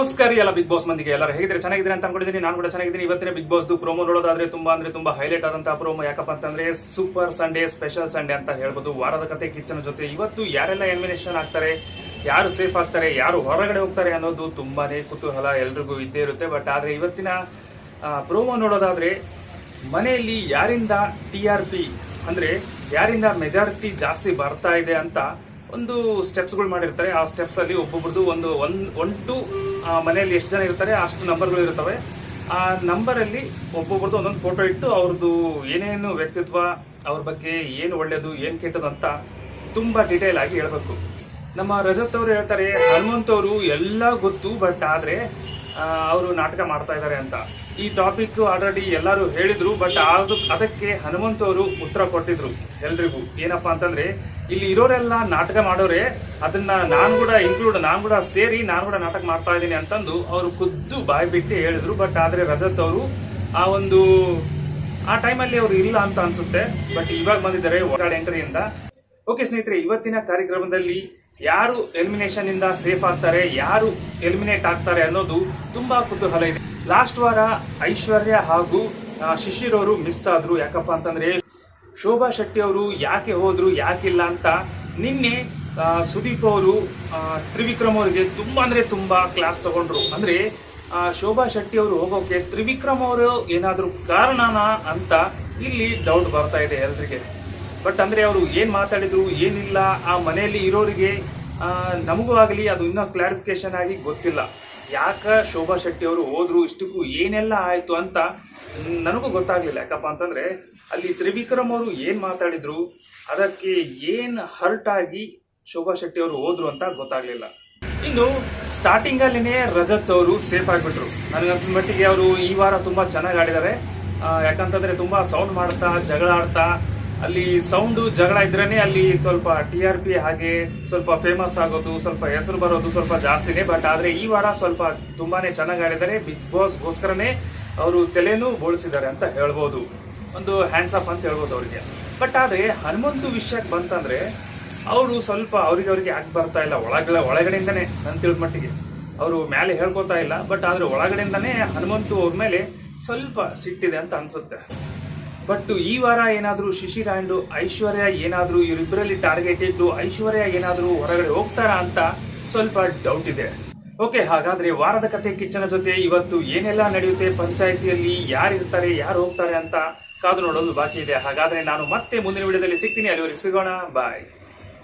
ನಮಸ್ಕಾರ ಎಲ್ಲ big boss ಮಂದಿಗೆ. ಎಲ್ಲರೂ ಹೇಗಿದ್ರೆ ಚೆನ್ನಾಗಿದ್ರೆ ಅಂತ ಅನ್ಕೊಂಡಿದ್ದೀನಿ. ನಾನು ಕೂಡ ಚೆನ್ನಾಗಿದ್ದೀನಿ. ಇವತ್ತಿನ ಬಿಗ್ ಬಾಸ್ ಪ್ರೋಮೋ ನೋಡೋದಾದ್ರೆ ತುಂಬಾ ಅಂದ್ರೆ ತುಂಬಾ ಹೈಲೈಟ್ ಆದಂತಹ ಪ್ರೋಮೋ ಯಾಕಪ್ಪ ಅಂತಂದ್ರೆ ಸೂಪರ್ ಸಂಡೇ ಸ್ಪೆಷಲ್ ಸಂಡೇ ಅಂತ ಹೇಳ್ಬೋದು. ವಾರದ ಕತೆ ಕಿಚ್ಚನ ಜೊತೆ. ಇವತ್ತು ಯಾರೆಲ್ಲ ಎಲಿಮಿನೇಷನ್ ಆಗ್ತಾರೆ? ಯಾರು ಸೇಫ್ ಆಗ್ತಾರೆ? ಯಾರು ಹೊರಗಡೆ ಹೋಗ್ತಾರೆ ಅನ್ನೋದು ತುಂಬಾನೇ ಕುತೂಹಲ ಎಲ್ರಿಗೂ ಇದ್ದೇ ಇರುತ್ತೆ. ಬಟ್ ಆದ್ರೆ ಇವತ್ತಿನ ಪ್ರೋಮೋ ನೋಡೋದಾದ್ರೆ ಮನೆಯಲ್ಲಿ ಯಾರಿಂದ ಟಿ ಅಂದ್ರೆ ಯಾರಿಂದ ಮೆಜಾರಿಟಿ ಜಾಸ್ತಿ ಬರ್ತಾ ಇದೆ ಅಂತ ಒಂದು ಸ್ಟೆಪ್ಸ್ಗಳು ಮಾಡಿರ್ತಾರೆ. ಆ ಸ್ಟೆಪ್ಸ್ ಅಲ್ಲಿ ಒಬ್ಬೊಬ್ರದ್ದು ಒಂದು ಒನ್ ಒನ್ ಟು ಮನೆಯಲ್ಲಿ ಎಷ್ಟು ಜನ ಇರ್ತಾರೆ, ಅಷ್ಟು ನಂಬರ್ಗಳು ಇರ್ತವೆ ಆ ನಂಬರ್ ಅಲ್ಲಿ ಒಬ್ಬೊಬ್ರದ್ದು ಒಂದೊಂದು ಫೋಟೋ ಇಟ್ಟು ಅವ್ರದ್ದು ಏನೇನು ವ್ಯಕ್ತಿತ್ವ, ಅವ್ರ ಬಗ್ಗೆ ಏನು ಒಳ್ಳೇದು, ಏನು ಕೆಟ್ಟದು ಅಂತ ತುಂಬಾ ಡಿಟೇಲ್ ಆಗಿ ಹೇಳಬೇಕು. ನಮ್ಮ ರಜತ್ ಅವರು ಹೇಳ್ತಾರೆ, ಹನುಮಂತ್ ಅವರು ಎಲ್ಲ ಗೊತ್ತು ಬಟ್ ಆದ್ರೆ ಅವರು ನಾಟಕ ಮಾಡ್ತಾ ಇದ್ದಾರೆ ಅಂತ. ಈ ಟಾಪಿಕ್ ಆಲ್ರೆಡಿ ಎಲ್ಲರೂ ಹೇಳಿದ್ರು ಬಟ್ ಅದಕ್ಕೆ ಹನುಮಂತ ಅವರು ಉತ್ತರ ಕೊಟ್ಟಿದ್ರು ಎಲ್ರಿಗೂ. ಏನಪ್ಪಾ ಅಂತಂದ್ರೆ, ಇಲ್ಲಿ ಇರೋರೆಲ್ಲ ನಾಟಕ ಮಾಡೋರೆ, ಅದನ್ನ ನಾನು ಕೂಡ ಇನ್ಕ್ಲೂಡ್ ನಾನು ಕೂಡ ಸೇರಿ ನಾನು ಕೂಡ ನಾಟಕ ಮಾಡ್ತಾ ಇದ್ದೀನಿ ಅಂತಂದು ಅವರು ಖುದ್ದು ಬಾಯಿ ಬಿಟ್ಟು ಹೇಳಿದ್ರು. ಬಟ್ ಆದ್ರೆ ರಜತ್ ಅವರು ಆ ಒಂದು, ಆ ಟೈಮಲ್ಲಿ ಅವರು ಇಲ್ಲ ಅಂತ ಅನ್ಸುತ್ತೆ. ಬಟ್ ಇವಾಗ ಬಂದಿದ್ದಾರೆ ಹೊರಗಡೆ ಎಂಟ್ರಿಯಿಂದ ಓಕೆ ಸ್ನೇಹಿತರೆ, ಇವತ್ತಿನ ಕಾರ್ಯಕ್ರಮದಲ್ಲಿ ಯಾರು ಎಲಿಮಿನೇಷನ್ ಇಂದ ಸೇಫ್ ಆಗ್ತಾರೆ, ಯಾರು ಎಲಿಮಿನೇಟ್ ಆಗ್ತಾರೆ ಅನ್ನೋದು ತುಂಬಾ ಕುತೂಹಲ ಇದೆ. ಲಾಸ್ಟ್ ವಾರ ಐಶ್ವರ್ಯ ಹಾಗೂ ಶಿಶಿರ್ ಅವರು ಮಿಸ್ ಆದ್ರು. ಯಾಕಪ್ಪ ಅಂತಂದ್ರೆ ಶೋಭಾ ಶೆಟ್ಟಿ ಅವರು ಯಾಕೆ ಹೋದ್ರು, ಯಾಕಿಲ್ಲ ಅಂತ ನಿನ್ನೆ ಸುದೀಪ್ ಅವರು ತ್ರಿವಿಕ್ರಮ್ ಅವರಿಗೆ ತುಂಬಾ ಅಂದ್ರೆ ತುಂಬಾ ಕ್ಲಾಸ್ ತಗೊಂಡ್ರು. ಅಂದ್ರೆ ಶೋಭಾ ಶೆಟ್ಟಿ ಅವರು ಹೋಗೋಕೆ ತ್ರಿವಿಕ್ರಮ್ ಅವರು ಏನಾದರೂ ಕಾರಣನಾ ಅಂತ ಇಲ್ಲಿ ಡೌಟ್ ಬರ್ತಾ ಇದೆ ಎಲ್ರಿಗೆ. ಬಟ್ ಅಂದ್ರೆ ಅವರು ಏನ್ ಮಾತಾಡಿದ್ರು, ಏನಿಲ್ಲ, ಆ ಮನೆಯಲ್ಲಿ ಇರೋರಿಗೆ ನಮಗೂ ಆಗಲಿ ಅದು ಇನ್ನೂ ಕ್ಲಾರಿಫಿಕೇಶನ್ ಆಗಿ ಗೊತ್ತಿಲ್ಲ. ಯಾಕ ಶೋಭಾ ಶೆಟ್ಟಿ ಅವರು ಹೋದ್ರು, ಇಷ್ಟಕ್ಕೂ ಏನೆಲ್ಲ ಆಯ್ತು ಅಂತ ನನಗೂ ಗೊತ್ತಾಗ್ಲಿಲ್ಲ. ಯಾಕಪ್ಪ ಅಂತಂದ್ರೆ, ಅಲ್ಲಿ ತ್ರಿವಿಕ್ರಮ್ ಅವರು ಏನ್ ಮಾತಾಡಿದ್ರು, ಅದಕ್ಕೆ ಏನ್ ಹರ್ಟ್ ಆಗಿ ಶೋಭಾ ಶೆಟ್ಟಿ ಅವರು ಹೋದ್ರು ಅಂತ ಗೊತ್ತಾಗ್ಲಿಲ್ಲ. ಇನ್ನು ಸ್ಟಾರ್ಟಿಂಗ್ ಅಲ್ಲಿನೇ ರಜತ್ ಅವರು ಸೇಫ್ ಆಗಿಬಿಟ್ರು. ನನಗನ್ಸಿದ ಮಟ್ಟಿಗೆ ಅವರು ಈ ವಾರ ತುಂಬಾ ಚೆನ್ನಾಗಿ ಆಡಿದ್ದಾರೆ. ಯಾಕಂತಂದ್ರೆ ತುಂಬಾ ಸೌಂಡ್ ಮಾಡ್ತಾ, ಜಗಳ ಆಡ್ತಾ ಅಲ್ಲಿ ಸೌಂಡ್ ಜಗಳ ಇದ್ರೇನೆ ಅಲ್ಲಿ ಸ್ವಲ್ಪ ಟಿ ಆರ್ ಪಿ ಹಾಗೆ ಸ್ವಲ್ಪ ಫೇಮಸ್ ಆಗೋದು, ಸ್ವಲ್ಪ ಹೆಸರು ಬರೋದು ಸ್ವಲ್ಪ ಜಾಸ್ತಿನೇ ಬಟ್ ಆದ್ರೆ ಈ ವಾರ ಸ್ವಲ್ಪ ತುಂಬಾನೇ ಚೆನ್ನಾಗಿ ಆಡಿದ್ದಾರೆ ಬಿಗ್ ಬಾಸ್ ಗೋಸ್ಕರನೇ ಅವರು ತಲೆನೂ ಬೋಳಿಸಿದ್ದಾರೆ ಅಂತ ಹೇಳ್ಬೋದು. ಒಂದು ಹ್ಯಾಂಡ್ಸ್ ಅಪ್ ಅಂತ ಹೇಳ್ಬೋದು ಅವರಿಗೆ. ಬಟ್ ಆದ್ರೆ ಹನುಮಂತು ವಿಷಯಕ್ಕೆ ಬಂತಂದ್ರೆ ಅವರು ಸ್ವಲ್ಪ ಅವ್ರಿಗೆ ಅವ್ರಿಗೆ ಯಾಕೆ ಬರ್ತಾ ಇಲ್ಲ. ಒಳಗಡೆ ಒಳಗಡೆಯಿಂದನೇ ನನ್ ತಿಳಿದ ಮಟ್ಟಿಗೆ. ಅವರು ಮೇಲೆ ಹೇಳ್ಕೊತಾ ಇಲ್ಲ. ಬಟ್ ಆದ್ರೆ ಒಳಗಡೆಯಿಂದನೇ ಹನುಮಂತು ಅವ್ರ ಮೇಲೆ ಸ್ವಲ್ಪ ಸಿಟ್ಟಿದೆ ಅಂತ ಅನ್ಸುತ್ತೆ. ಬಟ್ ಈ ವಾರ ಏನಾದ್ರೂ ಶಿಶಿರ್ ಅಂಡ್ ಐಶ್ವರ್ಯ ಏನಾದ್ರೂ ಇವರಿಬ್ಬರಲ್ಲಿ ಟಾರ್ಗೆಟ್ ಇದ್ದು ಐಶ್ವರ್ಯ ಏನಾದ್ರೂ ಹೊರಗಡೆ ಹೋಗ್ತಾರಾ ಅಂತ ಸ್ವಲ್ಪ ಡೌಟ್ ಇದೆ. ಓಕೆ ಹಾಗಾದ್ರೆ ವಾರದ ಕತೆ ಕಿಚ್ಚನ ಜೊತೆ ಇವತ್ತು ಏನೆಲ್ಲ ನಡೆಯುತ್ತೆ? ಪಂಚಾಯತಿಯಲ್ಲಿ ಯಾರು ಇರ್ತಾರೆ, ಯಾರು ಹೋಗ್ತಾರೆ ಅಂತ ಕಾದು ನೋಡಲು ಬಾಕಿ ಇದೆ. ಹಾಗಾದ್ರೆ ನಾನು ಮತ್ತೆ ಮುಂದಿನ ವಿಡಿಯೋದಲ್ಲಿ ಸಿಗ್ತೀನಿ. ಅಲ್ಲಿವರೆಗೆ ಸಿಗೋಣ. ಬಾಯ್